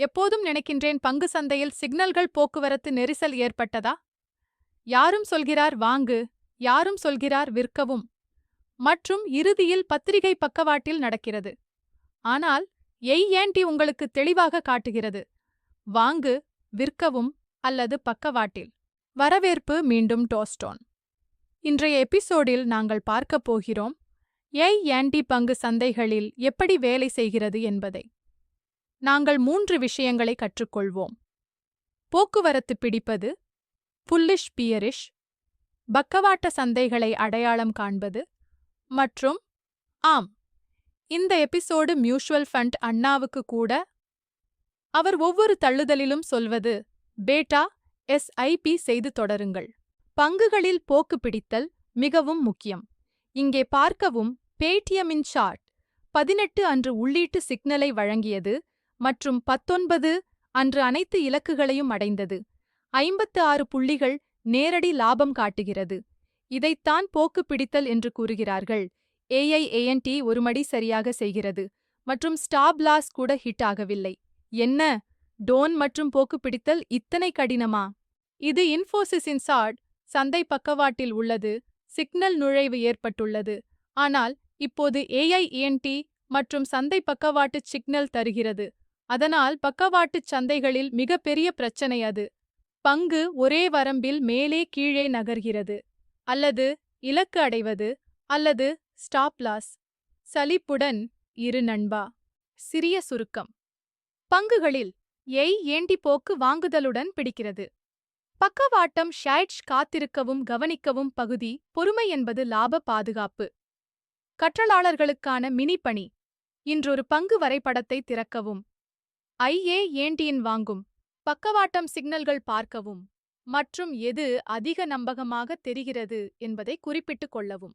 எப்போதும் நினைக்கின்றேன் பங்கு சந்தையில் சிக்னல்கள் போக்குவரத்து நெரிசல் ஏற்பட்டதா? யாரும் சொல்கிறார் வாங்கு யாரும் சொல்கிறார் விற்கவும். மற்றும் இறுதியில் பத்திரிகை பக்கவாட்டில் நடக்கிறது. ஆனால் எய் ஏன்டி உங்களுக்கு தெளிவாக காட்டுகிறது? வாங்கு விற்கவும் அல்லது பக்கவாட்டில்? வரவேற்பு மீண்டும் டோஸ்டோன். இன்றைய எபிசோடில் நாங்கள் பார்க்கப் போகிறோம் ஏய் ஆன்டி பங்கு சந்தைகளில் எப்படி வேலை செய்கிறது என்பதை. நாங்கள் மூன்று விஷயங்களை கற்றுக்கொள்வோம். போக்குவரத்து பிடிப்பது புல்லிஷ் பியரிஷ் பக்கவாட்ட சந்தைகளை அடையாளம் காண்பது மற்றும் ஆம் இந்த எபிசோடு மியூச்சுவல் ஃபண்ட் அண்ணாவுக்கு கூட அவர் ஒவ்வொரு தள்ளுதலிலும் சொல்வது பேட்டா எஸ்ஐபி செய்து தொடருங்கள். பங்குகளில் போக்கு பிடித்தல் மிகவும் முக்கியம். இங்கே பார்க்கவும் பேடிஎம்மின் சார்ட் பதினெட்டு அன்று உள்ளீட்டு சிக்னலை வழங்கியது மற்றும் பத்தொன்பது அன்று அனைத்து இலக்குகளையும் அடைந்தது. ஐம்பத்து ஆறு புள்ளிகள் நேரடி லாபம் காட்டுகிறது. இதைத்தான் போக்கு பிடித்தல் என்று கூறுகிறார்கள். ஏஐஏஎன்டி ஒரு மடி சரியாக செய்கிறது. மற்றும் ஸ்டாப் லாஸ் கூட ஹிட் ஆகவில்லை. என்ன? டோன் மற்றும் போக்கு பிடித்தல் இத்தனை கடினமா? இது இன்ஃபோசிஸின் சாட் சந்தை பக்கவாட்டில் உள்ளது சிக்னல் நுழைவு ஏற்பட்டுள்ளது. ஆனால் இப்போது ஏஐஇஎன்டி மற்றும் சந்தை பக்கவாட்டு சிக்னல் தருகிறது. அதனால் பக்கவாட்டுச் சந்தைகளில் மிகப்பெரிய பிரச்சனை அது. பங்கு ஒரே வரம்பில் மேலே கீழே நகர்கிறது. அல்லது இலக்கு அடைவது அல்லது ஸ்டாப்லாஸ் சலிப்புடன் இரு நண்பா. சிறிய சுருக்கம். பங்குகளில் எய் ஏண்டி போக்கு வாங்குதலுடன் பிடிக்கிறது. பக்கவாட்டம் ஷைட்ஷ் காத்திருக்கவும் கவனிக்கவும் பகுதி பொறுமை என்பது லாப பாதுகாப்பு. கற்றலாளர்களுக்கான மினி பணி இன்றொரு பங்கு வரைபடத்தை திறக்கவும். ஐஏ ஏண்டியின் வாங்கும். பக்கவாட்டம் சிக்னல்கள் பார்க்கவும். மற்றும் எது அதிக நம்பகமாக தெரிகிறது என்பதை குறிப்பிட்டுக் கொள்ளவும்.